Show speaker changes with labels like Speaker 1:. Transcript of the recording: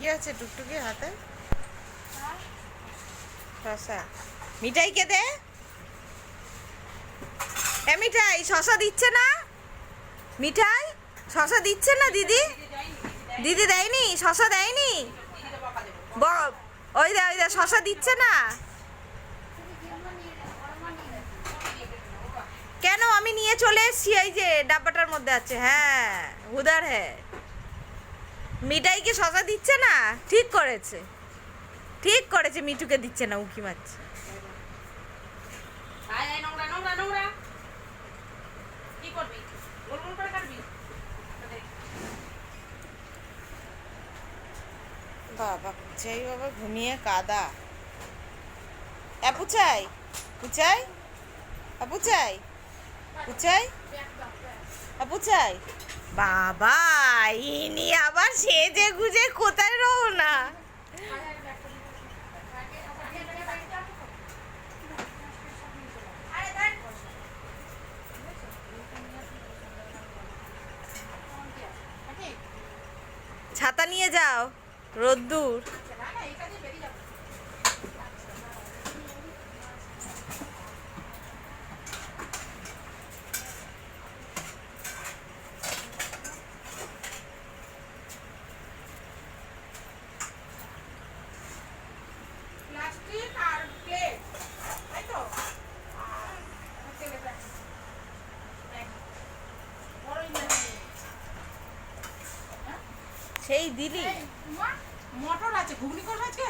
Speaker 1: কি আছে টুকটুকি হাতে? শশা। মিঠাই কে দে। এ মিঠাই, শশা দিচ্ছে না? মিঠাই, শশা দিচ্ছে না দিদি? দিদি দেয়নি? শশা দেয়নি? ওই দে ওই দে, শশা দিচ্ছে না? কেন? আমি নিয়ে চলে এসছি, এই যে ডাব্বাটার মধ্যে আছে হ্যাঁ উদার হ্যাঁ মিঠাইকে শশা দিচ্ছে না? ঠিক করেছে। ঠিক করেছে মিঠুকে দিচ্ছে না উকি মারছে। বাবা পুচাই বাবা ঘুমিয়ে কাদা। পুচাই? পুচাই পুচাই? পুচাই পুচাই বাবা ইনি আবার সেজে গুজে কোথায় রওনা ছাতা নিয়ে যাও রোদ্দুর। সেই দিলি?
Speaker 2: মটর আছে ঘুগনি করবে আছে